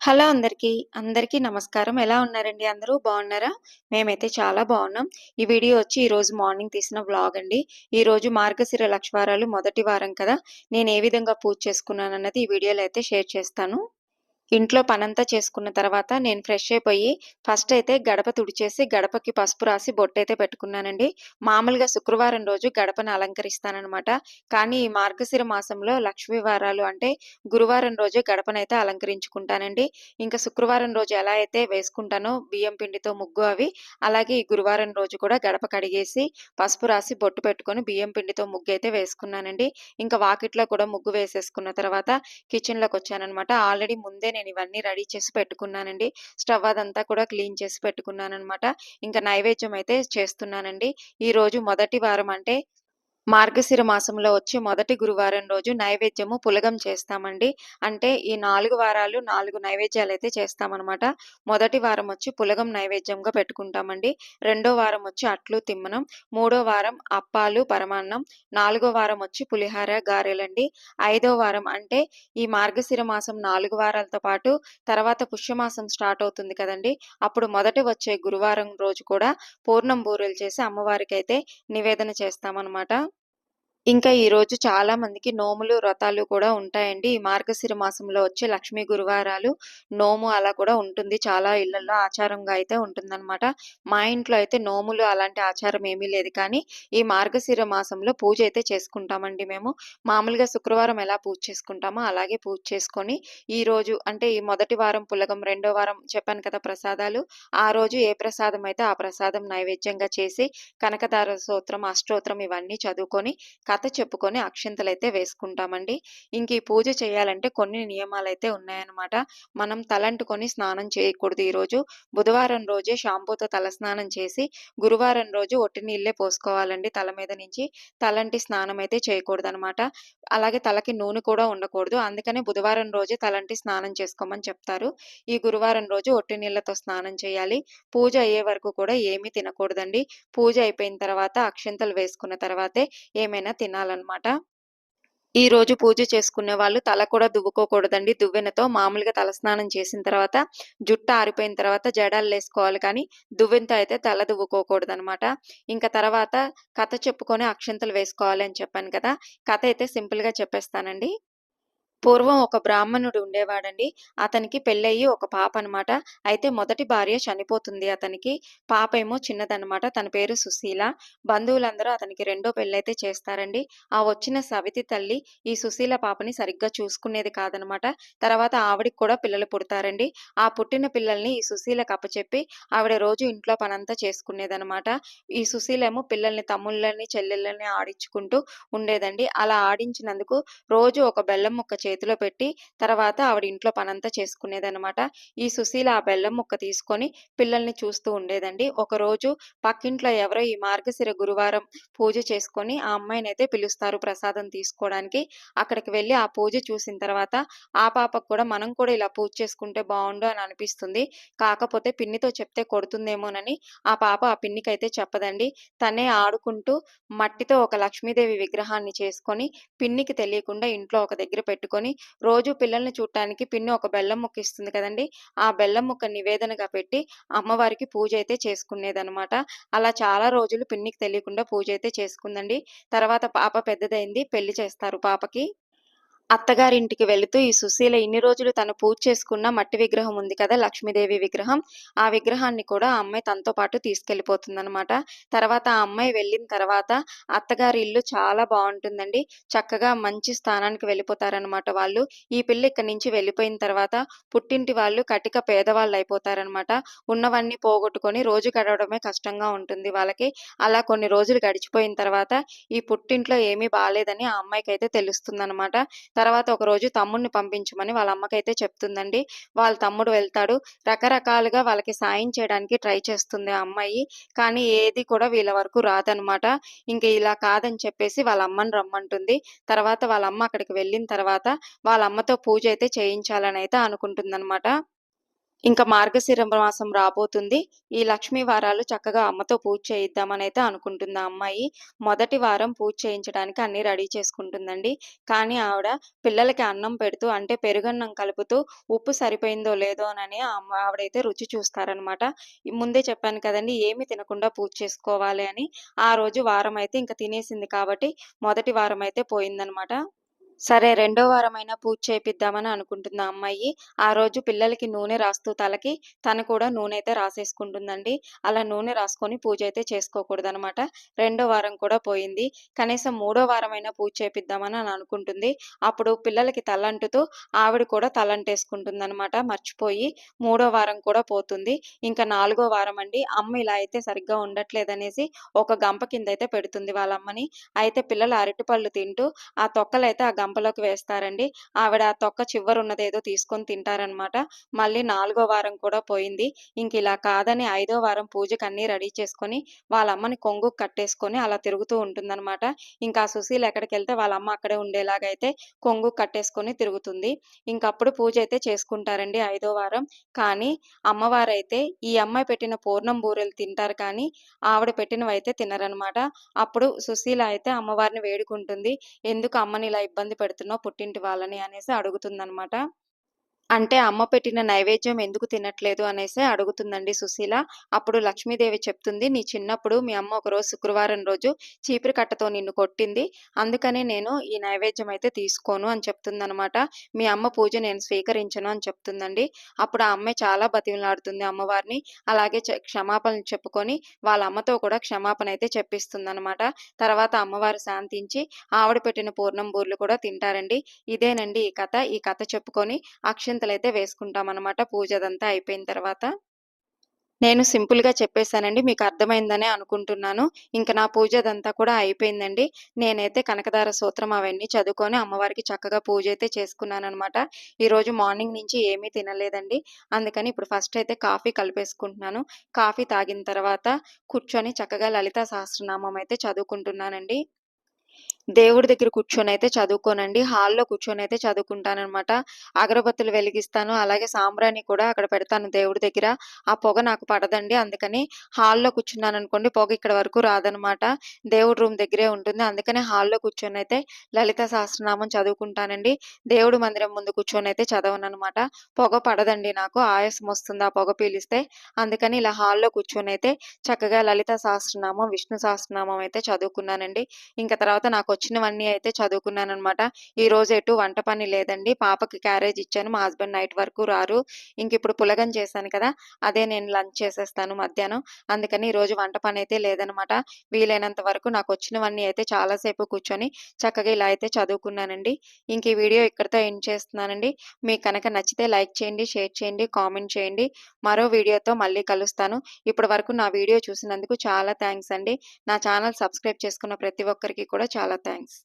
Hello అందరికీ. అందరికీ నమస్కారం. ఎలా ఉన్నారండి అందరూ? బాగున్నారా మేమైతే చాలా బాగున్నాం ఈ వీడియో వచ్చి ఈరోజు మార్నింగ్ తీసిన వ్లాగ్ అండి. ఈరోజు మార్గశిర లక్షవారాలు మొదటి వారం కదా! నేను ఏ విధంగా పూజ చేసుకున్నానన్నది ఈ వీడియోలో అయితే షేర్ చేస్తాను. ఇంట్లో పనంతా చేసుకున్న తర్వాత నేను ఫ్రెష్ అయిపోయి ఫస్ట్ అయితే గడప తుడిచేసి గడపకి పసుపు రాసి బొట్టయితే పెట్టుకున్నానండి. మామూలుగా శుక్రవారం రోజు గడపను అలంకరిస్తానన్నమాట కానీ ఈ మార్గశిర మాసంలో లక్ష్మీ వారాలు అంటే గురువారం రోజే గడపనైతే అలంకరించుకుంటానండి. ఇంకా శుక్రవారం రోజు ఎలా అయితే వేసుకుంటానో బియ్యం పిండితో ముగ్గు అవి, అలాగే ఈ గురువారం రోజు కూడా గడప కడిగేసి పసుపు రాసి బొట్టు పెట్టుకొని బియ్యం పిండితో ముగ్గు అయితే వేసుకున్నానండి. ఇంకా వాకిట్లో కూడా ముగ్గు వేసేసుకున్న తర్వాత కిచెన్‌లోకొచ్చాననమాట. ఆల్రెడీ ముందే నేను ఇవన్నీ రెడీ చేసి పెట్టుకున్నానండి. స్టవ్ అదంతా కూడా క్లీన్ చేసి పెట్టుకున్నాను అనమాట ఇంకా నైవేద్యం అయితే చేస్తున్నానండి. ఈరోజు మొదటి వారం అంటే మార్గశిర మాసంలో వచ్చే మొదటి గురువారం రోజు నైవేద్యము పులగం చేస్తామండి. అంటే ఈ నాలుగు వారాలు నాలుగు నైవేద్యాలు అయితే చేస్తామన్నమాట మొదటి వారం వచ్చి పులగం నైవేద్యంగా పెట్టుకుంటామండి. రెండో వారం వచ్చి అట్లు, తిమ్మనం. మూడో వారం అప్పాలు, పరమాన్నం. నాలుగో వారం వచ్చి పులిహార, గారెలండి. ఐదో వారం అంటే ఈ మార్గశిర మాసం నాలుగు వారాలతో పాటు తర్వాత పుష్యమాసం స్టార్ట్ అవుతుంది కదండి అప్పుడు మొదటి వచ్చే గురువారం రోజు కూడా పూర్ణం బూరెలు చేసి అమ్మవారికి అయితే నివేదన చేస్తామనమాట. ఇంకా ఈరోజు చాలా మందికి నోములు, వ్రతాలు కూడా ఉంటాయండి. ఈ మార్గశిర మాసంలో వచ్చే లక్ష్మీ గురువారాలు నోము అలా కూడా ఉంటుంది. చాలా ఇళ్ళలో ఆచారంగా అయితే ఉంటుందన్నమాట మా ఇంట్లో అయితే నోములు అలాంటి ఆచారం ఏమీ లేదు కానీ, ఈ మార్గశిర మాసంలో పూజ అయితే చేసుకుంటామండి మేము. మామూలుగా శుక్రవారం ఎలా పూజ చేసుకుంటామో అలాగే పూజ చేసుకొని, ఈ రోజు అంటే ఈ మొదటి వారం పులగం, రెండో వారం చెప్పాను కదా ప్రసాదాలు. ఆ రోజు ఏ ప్రసాదం అయితే ఆ ప్రసాదం నైవేద్యంగా చేసి, కనకదార స్తోత్రం, అష్టోత్రం ఇవన్నీ చదువుకొని కథ చెప్పుకొని అక్షింతలైతే వేసుకుంటామండి. ఇంక ఈ పూజ చేయాలంటే కొన్ని నియమాలైతే ఉన్నాయన్నమాట. మనం తలంటుకొని స్నానం చేయకూడదు ఈరోజు. బుధవారం రోజే షాంపూతో తలస్నానం చేసి, గురువారం రోజు ఒట్టి నీళ్ళే పోసుకోవాలండి తల మీద నుంచి. తలంటి స్నానం అయితే చేయకూడదు అనమాట అలాగే తలకి నూనె కూడా ఉండకూడదు. అందుకనే బుధవారం రోజే తలంటి స్నానం చేసుకోమని చెప్తారు. ఈ గురువారం రోజు ఒట్టి నీళ్ళతో స్నానం చేయాలి. పూజ అయ్యే వరకు కూడా ఏమీ తినకూడదండి. పూజ అయిపోయిన తర్వాత అక్షింతలు వేసుకున్న తర్వాతే ఏమైనా తినాలన్నమాట ఈ రోజు పూజ చేసుకునే వాళ్ళు తల కూడా దువ్వుకోకూడదండి దువ్వెనతో. మామూలుగా తలస్నానం చేసిన తర్వాత జుట్టు ఆరిపోయిన తర్వాత జడాలు వేసుకోవాలి కానీ, దువ్వెనతో అయితే తల దువ్వుకోకూడదనమాట. ఇంకా తర్వాత కథ చెప్పుకొని అక్షింతలు వేసుకోవాలి అని చెప్పాను కదా! కథ అయితే సింపుల్‌గా చెప్పేస్తానండి. పూర్వం ఒక బ్రాహ్మణుడు ఉండేవాడండి. అతనికి పెళ్ళయ్యి ఒక పాప అనమాట. అయితే మొదటి భార్య చనిపోతుంది అతనికి. పాప ఏమో చిన్నదనమాట. తన పేరు సుశీల. బంధువులందరూ అతనికి రెండో పెళ్ళైతే చేస్తారండి. ఆ వచ్చిన సవితి తల్లి ఈ సుశీల పాపని సరిగ్గా చూసుకునేది కాదనమాట. తర్వాత ఆవిడకి కూడా పిల్లలు పుడతారండి. ఆ పుట్టిన పిల్లల్ని ఈ సుశీలకు అప్పచెప్పి ఆవిడ రోజు ఇంట్లో పనంతా చేసుకునేదనమాట. ఈ సుశీల ఏమో పిల్లల్ని తమ్ముళ్ళని, చెల్లెళ్ళని ఆడించుకుంటూ ఉండేదండి. అలా ఆడించినందుకు రోజు ఒక బెల్లం ముక్క చేతిలో పెట్టి తర్వాత ఆవిడ ఇంట్లో పనంతా చేసుకునేదనమాట. ఈ సుశీల ఆ బెల్లం ముక్క తీసుకొని పిల్లల్ని చూస్తూ ఉండేదండి. ఒకరోజు పక్కింట్లో ఎవరో ఈ మార్గశిర గురువారం పూజ చేసుకొని ఆ అమ్మాయినైతే పిలుస్తారు ప్రసాదం తీసుకోవడానికి. అక్కడికి వెళ్ళి ఆ పూజ చూసిన తర్వాత ఆ పాపకు కూడా మనం కూడా ఇలా పూజ చేసుకుంటే బాగుండు అని అనిపిస్తుంది. కాకపోతే పిన్నితో చెప్తే కొడుతుందేమోనని ఆ పాప ఆ పిన్నికైతే చెప్పదండి. తనే ఆడుకుంటూ మట్టితో ఒక లక్ష్మీదేవి విగ్రహాన్ని చేసుకొని పిన్నికి తెలియకుండా ఇంట్లో ఒక దగ్గర పెట్టుకొని రోజు పిల్లల్ని చూడటానికి పిన్ని ఒక బెల్లం ముక్క ఇస్తుంది కదండి ఆ బెల్లం ముక్క నివేదనగా పెట్టి అమ్మవారికి పూజ అయితే చేసుకునేదనమాట. అలా చాలా రోజులు పిన్నికి తెలియకుండా పూజ అయితే చేసుకుందండి. తర్వాత పాప పెద్దదైంది పెళ్ళి చేస్తారు పాపకి. అత్తగారింటికి వెళుతూ ఈ సుశీల ఇన్ని రోజులు తను పూజ చేసుకున్న మట్టి విగ్రహం ఉంది కదా! లక్ష్మీదేవి విగ్రహం. ఆ విగ్రహాన్ని కూడా ఆ అమ్మాయి తనతో పాటు తీసుకెళ్ళిపోతుందనమాట. తర్వాత ఆ అమ్మాయి వెళ్ళిన తర్వాత అత్తగారి ఇల్లు చాలా బాగుంటుందండి చక్కగా మంచి స్థానానికి వెళ్ళిపోతారనమాట వాళ్ళు. ఈ పిల్ల ఇక్కడి నుంచి వెళ్ళిపోయిన తర్వాత పుట్టింటి వాళ్ళు కటిక పేదవాళ్ళయిపోతారనమాట. ఉన్నవన్నీ పోగొట్టుకొని రోజు గడవడమే కష్టంగా ఉంటుంది వాళ్ళకి. అలా కొన్ని రోజులు గడిచిపోయిన తర్వాత ఈ పుట్టింట్లో ఏమీ బాలేదని ఆ అమ్మాయికి అయితే తెలుస్తుందనమాట. తర్వాత ఒకరోజు తమ్ముడిని పంపించమని వాళ్ళ అమ్మకైతే చెప్తుందండి. వాళ్ళ తమ్ముడు వెళ్తాడు. రకరకాలుగా వాళ్ళకి సాయం చేయడానికి ట్రై చేస్తుంది ఆ అమ్మాయి. కానీ ఏది కూడా వీళ్ళ వరకు రాదనమాట. ఇంక ఇలా కాదని చెప్పేసి వాళ్ళ అమ్మని రమ్మంటుంది. తర్వాత వాళ్ళ అమ్మ అక్కడికి వెళ్ళిన తర్వాత వాళ్ళ అమ్మతో పూజ అయితే చేయించాలని అయితే అనుకుంటుంది అనుకుంటుందనమాట. ఇంకా మార్గశిర మాసం రాబోతుంది. ఈ లక్ష్మీ వారాలు చక్కగా అమ్మతో పూజ చేయిద్దామనైతే అనుకుంటుంది ఆ అమ్మాయి. మొదటి వారం పూజ చేయించడానికి అన్ని రెడీ చేసుకుంటుందండి. కానీ ఆవిడ పిల్లలకి అన్నం పెడుతూ అంటే పెరుగన్నం కలుపుతూ ఉప్పు సరిపోయిందో లేదో అని ఆవిడైతే రుచి చూస్తారనమాట. ముందే చెప్పాను కదండి ఏమి తినకుండా పూజ చేసుకోవాలి అని. ఆ రోజు వారం అయితే ఇంకా తినేసింది కాబట్టి మొదటి వారం అయితే పోయిందనమాట. సరే రెండో వారమైనా పూజ చేపిద్దామని అనుకుంటుంది ఆ అమ్మాయి. ఆ రోజు పిల్లలకి నూనె రాస్తూ తలకి, తను కూడా నూనె అయితే రాసేసుకుంటుందండి. అలా నూనె రాసుకొని పూజ అయితే చేసుకోకూడదనమాట. రెండో వారం కూడా పోయింది. కనీసం మూడో వారమైనా పూజ చేపిద్దామని అని అనుకుంటుంది. అప్పుడు పిల్లలకి తలంటుతూ ఆవిడ కూడా తలంటేసుకుంటుంది అనమాట మర్చిపోయి. మూడో వారం కూడా పోతుంది. ఇంకా నాలుగో వారం అండి అమ్మ ఇలా అయితే సరిగ్గా ఉండట్లేదనేసి ఒక గంప కింద అయితే పెడుతుంది వాళ్ళమ్మని. అయితే పిల్లలు అరటిపళ్ళు తింటూ ఆ తొక్కలైతే ఆ గంపలోకి వేస్తారండి. ఆవిడ ఆ తొక్క చివరున్నదేదో తీసుకొని తింటారనమాట. మళ్ళీ నాలుగో వారం కూడా పోయింది. ఇంకిలా కాదని ఐదో వారం పూజకి అన్నీ రెడీ చేసుకొని వాళ్ళ అమ్మని కొంగు కట్టేసుకొని అలా తిరుగుతూ ఉంటుందన్నమాట ఇంకా సుశీల వాళ్ళ వాళ్ళమ్మ అక్కడే ఉండేలాగైతే కొంగు కట్టేసుకొని తిరుగుతుంది. ఇంకప్పుడు పూజ అయితే చేసుకుంటారండి ఐదో వారం. కానీ అమ్మవారైతే ఈ అమ్మాయి పెట్టిన పూర్ణం బూరెలు తింటారు కానీ ఆవిడ పెట్టినవైతే తినరనమాట. అప్పుడు సుశీల అయితే అమ్మవారిని వేడుకుంటుంది. ఎందుకు అమ్మని ఇలా ఇబ్బంది పెడుతున్నావు పుట్టింటి వాళ్ళని అనేసి అడుగుతుందనమాట. అంటే అమ్మ పెట్టిన నైవేద్యం ఎందుకు తినట్లేదు అనేసి అడుగుతుందండి సుశీల. అప్పుడు లక్ష్మీదేవి చెప్తుంది, "నీ చిన్నప్పుడు మీ అమ్మ ఒకరోజు శుక్రవారం రోజు చీపురు కట్టతో నిన్ను కొట్టింది. అందుకనే నేను ఈ నైవేద్యం అయితే తీసుకోను" అని చెప్తుందనమాట. "మీ అమ్మ పూజ నేను స్వీకరించను" అని చెప్తుందండి. అప్పుడు ఆ అమ్మాయి చాలా బతిమలాడుతుంది అమ్మవారిని. అలాగే చె క్షమాపణలు చెప్పుకొని వాళ్ళ అమ్మతో కూడా క్షమాపణ అయితే చెప్పిస్తుందనమాట. తర్వాత అమ్మవారు శాంతించి ఆవిడ పెట్టిన పూర్ణం బూర్లు కూడా తింటారండి. ఇదేనండి ఈ కథ. ఈ కథ చెప్పుకొని అయితే వేసుకుంటాం అనమాట పూజ అదంతా అయిపోయిన తర్వాత. నేను సింపుల్‌గా చెప్పేసానండి. మీకు అర్థమైందనే అనుకుంటున్నాను. ఇంకా నా పూజ అదంతా కూడా అయిపోయిందండి. నేనైతే కనకదార సూత్రం అవన్నీ చదువుకొని అమ్మవారికి చక్కగా పూజ అయితే చేసుకున్నాననమాట. ఈరోజు మార్నింగ్ నుంచి ఏమీ తినలేదండి. అందుకని ఇప్పుడు ఫస్ట్ అయితే కాఫీ కలిపేసుకుంటున్నాను. కాఫీ తాగిన తర్వాత కూర్చొని చక్కగా లలితా సహస్రనామం అయితే చదువుకుంటున్నానండి. దేవుడి దగ్గర కూర్చొని అయితే చదువుకోనండి. హాల్‌లో అయితే చదువుకుంటానన్నమాట అగరబత్తులు వెలిగిస్తాను. అలాగే సాంబ్రాణి కూడా అక్కడ పెడతాను దేవుడి దగ్గర. ఆ పొగ నాకు పడదండి. అందుకని హాల్‌లో కూర్చున్నాననుకోండి పొగ ఇక్కడ వరకు రాదనమాట. దేవుడి రూమ్ దగ్గరే ఉంటుంది. అందుకని హాల్‌లో అయితే లలిత సహస్రనామం చదువుకుంటానండి. దేవుడి మందిరం ముందు కూర్చొని అయితే చదవను అనమాట పొగ పడదండి నాకు. ఆయాసం వస్తుంది ఆ పొగ పీలిస్తే. అందుకని ఇలా హాల్‌లో అయితే చక్కగా లలిత సహస్రనామం, విష్ణు సహస్రనామం అయితే చదువుకున్నానండి. ఇంకా తర్వాత నాకు వచ్చినవన్నీ అయితే చదువుకున్నాను అనమాట ఈ ఈరోజు ఎటు వంట పని లేదండి. పాపకి క్యారేజ్ ఇచ్చాను. మా హస్బెండ్ నైట్ వరకు రారు. ఇంకిప్పుడు పులగం చేశాను కదా! అదే నేను లంచ్ చేసేస్తాను మధ్యాహ్నం. అందుకని ఈరోజు వంట పని అయితే లేదనమాట. వీలైనంత వరకు నాకు వచ్చినవన్నీ అయితే చాలా సేపు కూర్చొని చక్కగా ఇలా అయితే చదువుకున్నానండి. ఇంక ఈ వీడియో ఇక్కడితో ఎండ్ చేస్తున్నానండి. మీకు కనుక నచ్చితే లైక్ చేయండి, షేర్ చేయండి, కామెంట్ చేయండి. మరో వీడియోతో మళ్ళీ కలుస్తాను. ఇప్పటి వరకు నా వీడియో చూసినందుకు చాలా థ్యాంక్స్ అండి. నా ఛానల్ సబ్స్క్రైబ్ చేసుకున్న ప్రతి ఒక్కరికి కూడా చాలా thanks